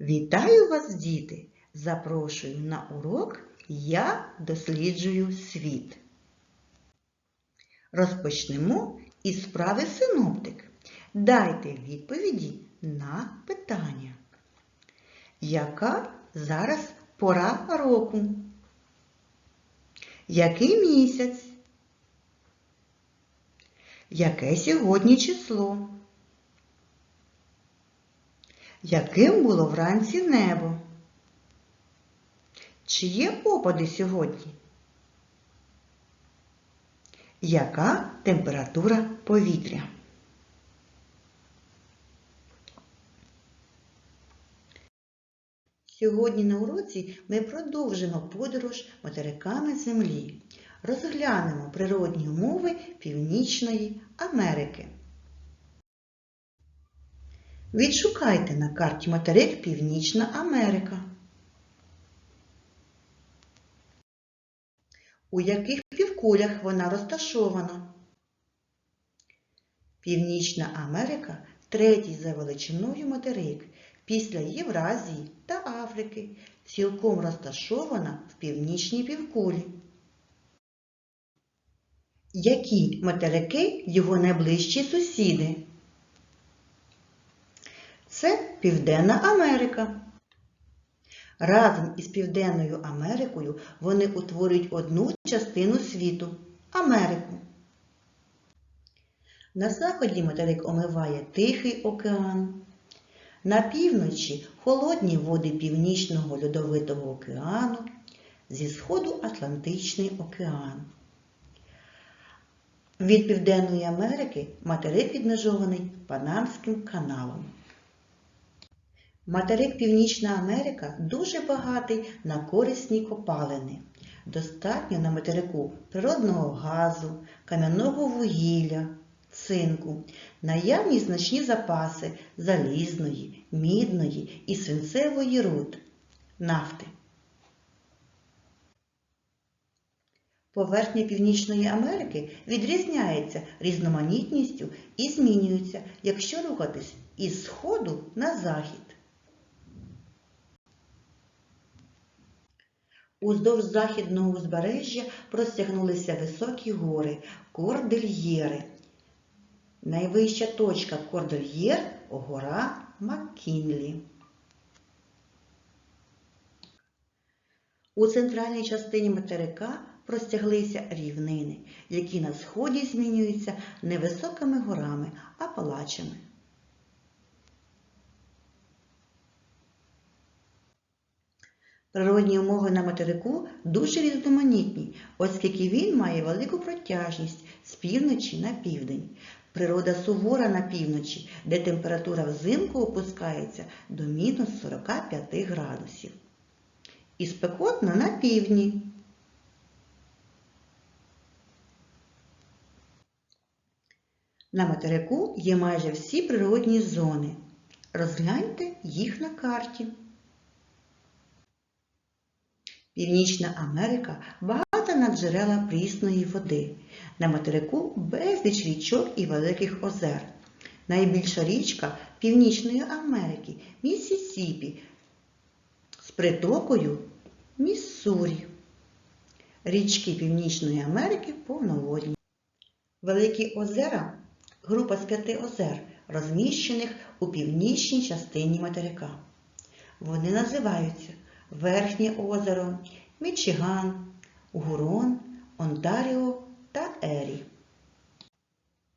Вітаю вас, діти! Запрошую на урок Я досліджую світ. Розпочнемо із справи синоптик. Дайте відповіді на питання. Яка зараз пора року? Який місяць? Яке сьогодні число? Яким було вранці небо? Чи є опади сьогодні? Яка температура повітря? Сьогодні на уроці ми продовжимо подорож материками Землі. Розглянемо природні умови Північної Америки. Відшукайте на карті материк Північна Америка. У яких півкулях вона розташована? Північна Америка третій за величиною материк після Євразії та Африки, цілком розташована в північній півкулі. Які материки його найближчі сусіди? Це Південна Америка. Разом із Південною Америкою вони утворюють одну частину світу Америку. На заході материк омиває Тихий океан. На півночі холодні води Північного льодовитого океану, зі сходу Атлантичний океан. Від Південної Америки материк відмежований Панамським каналом. Материк Північна Америка дуже багатий на корисні копалини. Достатньо на материку природного газу, кам'яного вугілля, цинку, наявні значні запаси залізної, мідної і свинцевої руд, нафти. Поверхня Північної Америки відрізняється різноманітністю і змінюється, якщо рухатись із сходу на захід. Уздовж західного узбережжя простягнулися високі гори Кордильєри. Найвища точка Кордильєр – гора Маккінлі. У центральній частині материка простяглися рівнини, які на сході змінюються не високими горами, а палачами. Природні умови на материку дуже різноманітні, оскільки він має велику протяжність з півночі на південь. Природа сувора на півночі, де температура взимку опускається до мінус 45 градусів. І спекотна на півдні. На материку є майже всі природні зони. Розгляньте їх на карті. Північна Америка багата на джерела прісної води. На материку безліч річок і великих озер. Найбільша річка Північної Америки Міссісіпі з притокою Міссурі. Річки Північної Америки повноводні. Великі озера група з п'яти озер, розміщених у північній частині материка. Вони називаються Верхнє озеро, Мічиган, Гурон, Онтаріо та Ері.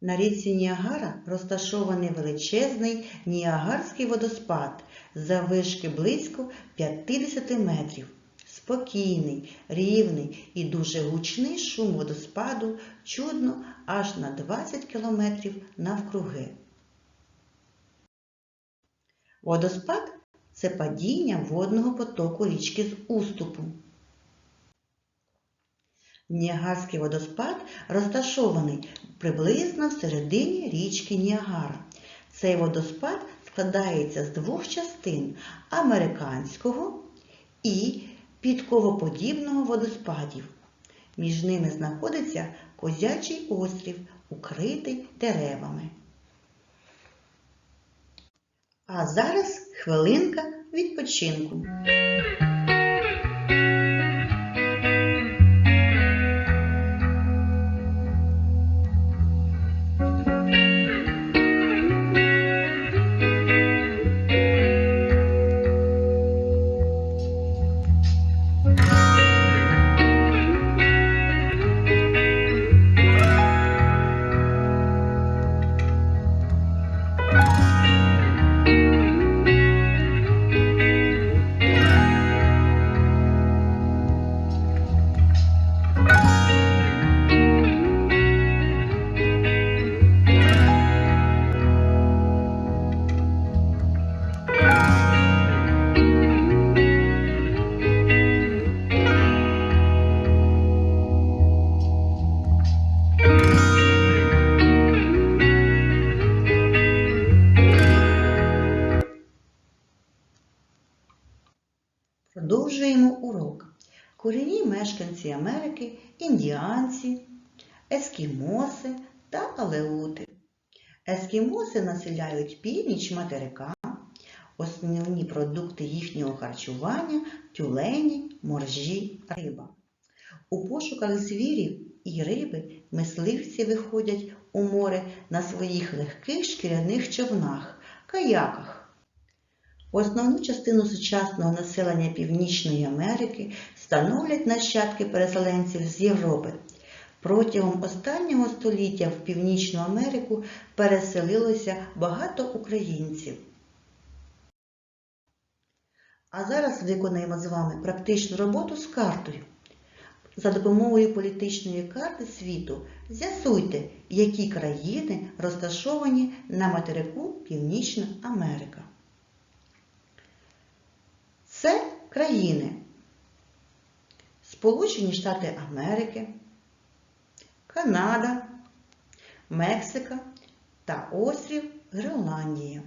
На річці Ніагара розташований величезний Ніагарський водоспад заввишки близько 50 метрів. Спокійний, рівний і дуже гучний шум водоспаду чудно аж на 20 кілометрів навкруги. Водоспад це падіння водного потоку річки з уступу. Ніагарський водоспад розташований приблизно в середині річки Ніагара. Цей водоспад складається з двох частин американського і підковоподібного водоспадів. Між ними знаходиться Козячий острів, укритий деревами. А зараз хвилинка відпочинку. Продовжуємо урок. Корінні мешканці Америки, індіанці, ескімоси та алеути. Ескімоси населяють північ материка. Основні продукти їхнього харчування тюлені, моржі, риба. У пошуках звірів і риби мисливці виходять у море на своїх легких шкіряних човнах, каяках. Основну частину сучасного населення Північної Америки становлять нащадки переселенців з Європи. Протягом останнього століття в Північну Америку переселилося багато українців. А зараз виконаємо з вами практичну роботу з картою. За допомогою політичної карти світу з'ясуйте, які країни розташовані на материку Північна Америка. Це країни Сполучені Штати Америки, Канада, Мексика та острів Гренландія.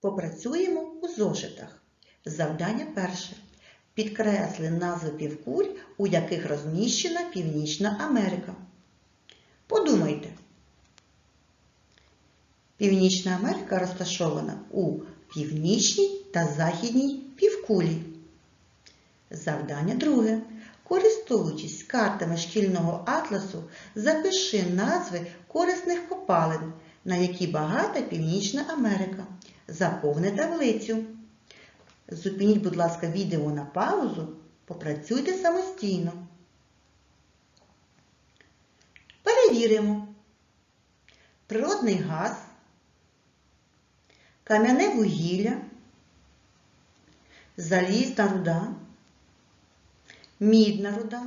Попрацюємо у зошитах. Завдання перше. Підкресли назви півкуль, у яких розміщена Північна Америка. Подумайте. Північна Америка розташована у північній та західній півкулі. Завдання друге. Користуючись картами шкільного атласу, запиши назви корисних копалин, на які багата Північна Америка. Заповни таблицю. Зупиніть, будь ласка, відео на паузу, попрацюйте самостійно. Перевіримо. Природний газ, кам'яне вугілля, залізна руда, мідна руда,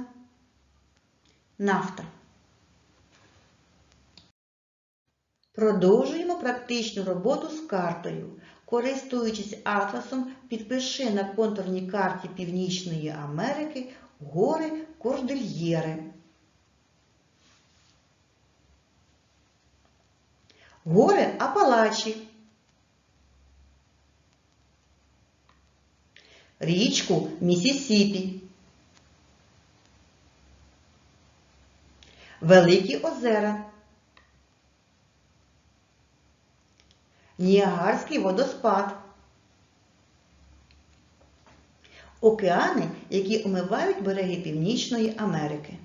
нафта. Продовжуємо практичну роботу з картою. Користуючись атласом, підпиши на контурній карті Північної Америки гори Кордильєри. Гори Апалачі. Річку Місісіпі. Великі озера. Ніагарський водоспад. Океани, які омивають береги Північної Америки.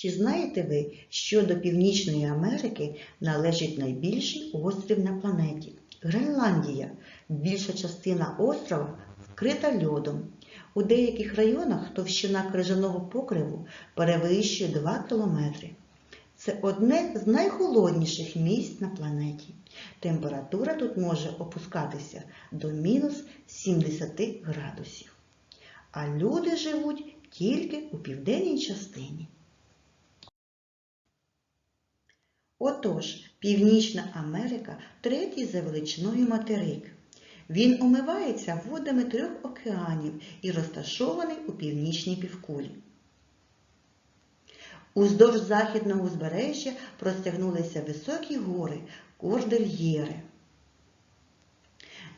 Чи знаєте ви, що до Північної Америки належить найбільший острів на планеті Гренландія. Більша частина острова вкрита льодом. У деяких районах товщина крижаного покриву перевищує 2 кілометри. Це одне з найхолодніших місць на планеті. Температура тут може опускатися до мінус 70 градусів. А люди живуть тільки у південній частині. Отож, Північна Америка третій за величиною материк. Він омивається водами трьох океанів і розташований у північній півкулі. Уздовж західного узбережжя простягнулися високі гори Кордильєри.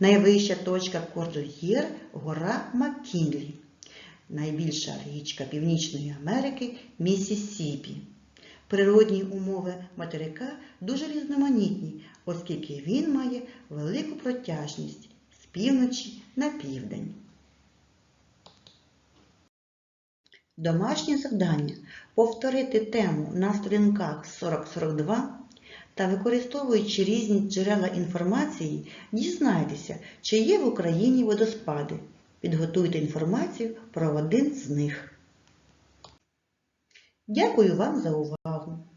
Найвища точка Кордильєр – гора Маккінлі. Найбільша річка Північної Америки Міссісіпі. Природні умови материка дуже різноманітні, оскільки він має велику протяжність з півночі на південь. Домашнє завдання повторити тему на сторінках 40-42 та використовуючи різні джерела інформації, дізнайтеся, чи є в Україні водоспади. Підготуйте інформацію про один з них. Дякую вам за увагу!